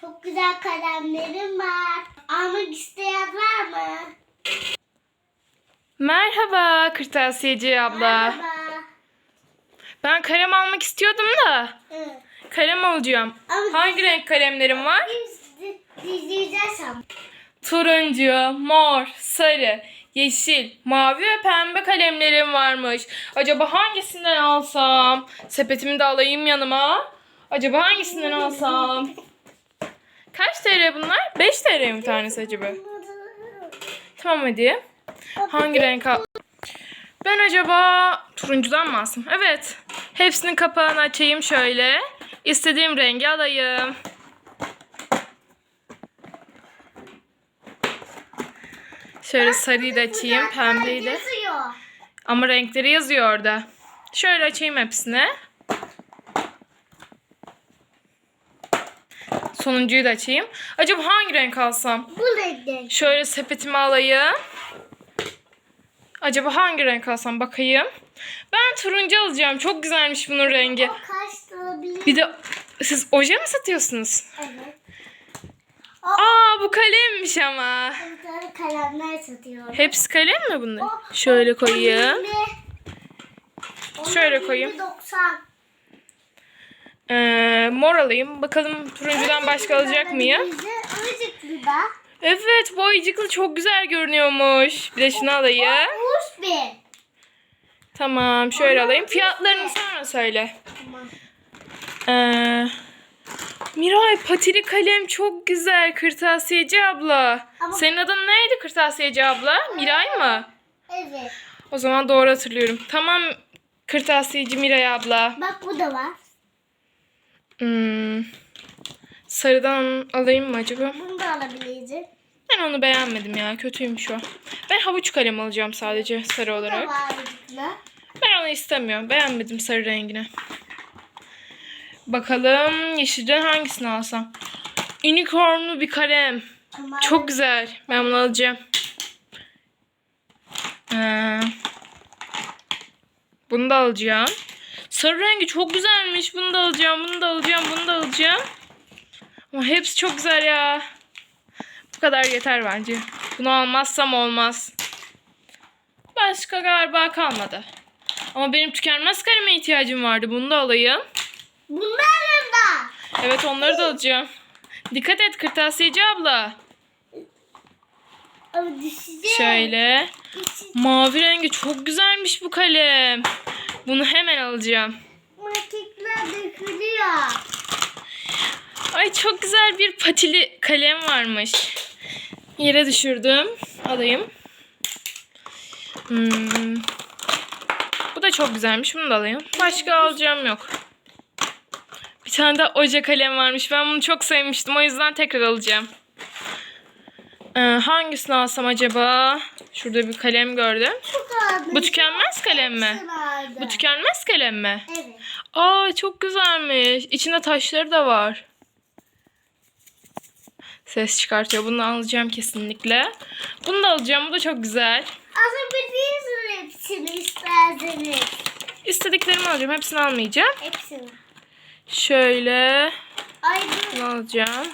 Çok güzel kalemlerim var. Almak isteyen var mı? Merhaba kırtasiyeci abla. Merhaba. Ben kalem almak istiyordum da. Evet. Kalem alacağım. Ama Hangi renk kalemlerim var? biz dizeceğiz ama. Turuncu, mor, sarı, yeşil, mavi ve pembe kalemlerim varmış. Acaba hangisinden alsam? Sepetimi de alayım yanıma. Acaba hangisinden alsam? Kaç TL bunlar? 5 TL mi tanesi acaba? Tamam hadi. Hangi renk al? Ben acaba turuncudan mı alsam? Evet. Hepsinin kapağını açayım şöyle. İstediğim rengi alayım. Şöyle sarıyı da açayım, pembeyi de. Ama renkleri yazıyor orada. Şöyle açayım hepsini. Sonuncuyu da açayım. Acaba hangi renk alsam? Bu renkte. Şöyle sepetimi alayım. Acaba hangi renk alsam bakayım. Ben turuncu alacağım. Çok güzelmiş bunun rengi. O kaç olabilir? Bir de siz oje mi satıyorsunuz? Evet. Aa bu kalemmiş ama. Kalemler satıyor. Hepsi kalem mi bunlar? O- Şöyle o koyayım. Onun Şöyle koyayım. yirmi doksan. Ee, mor alayım. Bakalım turuncudan başka alacak mıyım? Evet bu ayıcıklı çok güzel görünüyormuş. Bir de şunu alayım. Tamam şöyle alayım. Fiyatlarını sonra söyle. Ee, Miray patili kalem çok güzel kırtasiyeci abla. Ama- Senin adın neydi kırtasiyeci abla? Miray mı? Evet. O zaman doğru hatırlıyorum. Tamam kırtasiyeci Miray abla. Bak bu da var. Hmm, sarıdan alayım mı acaba? Bunu da alabiliriz. Ben onu beğenmedim ya. Kötüymüş o. Ben havuç kalem alacağım sadece sarı olarak. Ben onu istemiyorum. Beğenmedim sarı rengini. Bakalım yeşilden hangisini alsam. Unicornlu bir kalem. Tamam. Çok güzel. Ben bunu alacağım. Ee, bunu da alacağım. Sarı rengi çok güzelmiş. Bunu da alacağım. Bunu da alacağım. Bunu da alacağım. Ama hepsi çok güzel ya. Bu kadar yeter bence. Bunu almazsam olmaz. Başka galiba kalmadı. Ama benim tükenmez kaleme ihtiyacım vardı. Bunu da alayım. Bunların da. Evet onları da alacağım. Dikkat et kırtasiyeci abla. Şöyle. Mavi rengi çok güzelmiş bu kalem. Bunu hemen alacağım. Marketler dökülüyor. Ay çok güzel bir patili kalem varmış. Yere düşürdüm. Alayım. Hmm. Bu da çok güzelmiş. Bunu da alayım. Başka alacağım yok. Bir tane de oje kalem varmış. Ben bunu çok sevmiştim. O yüzden tekrar alacağım. Ee, hangisini alsam acaba? Şurada bir kalem gördüm. Bu tükenmez kalem mi? Vardı. Bu tükenmez kalem mi? Evet. Aa çok güzelmiş. İçinde taşları da var. Ses çıkartıyor. Bunu alacağım kesinlikle. Bunu da alacağım. Bu da çok güzel. Alabilirsiniz hepsini isterseniz. İstediklerimi alacağım. Hepsini almayacağım. Hepsini. Şöyle. Ay bu- Bunu alacağım.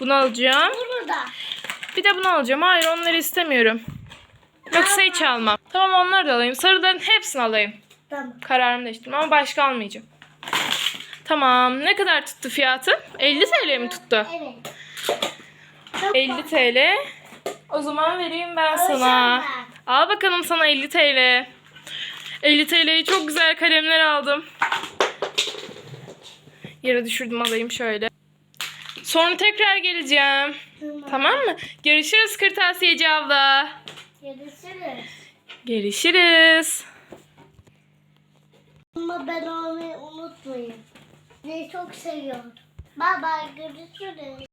Bunu alacağım. bunu da. Bir de bunu alacağım. Hayır onları istemiyorum. Yoksa hiç almam. Tamam onları da alayım. Sarıların hepsini alayım. Tamam. Kararımı değiştirdim ama başka almayacağım. Tamam. Ne kadar tuttu fiyatı? 50 TL mi tuttu? Evet. Çok 50 TL. O zaman vereyim ben sana. Al bakalım sana 50 TL. 50 TL'yi çok güzel kalemler aldım. Yere düşürdüm alayım şöyle. Sonra tekrar geleceğim. Tamam. Tamam mı? Görüşürüz kırtasiyeci abla. Görüşürüz. Görüşürüz. Ama ben Seni çok seviyorum. Bye bye görüşürüz.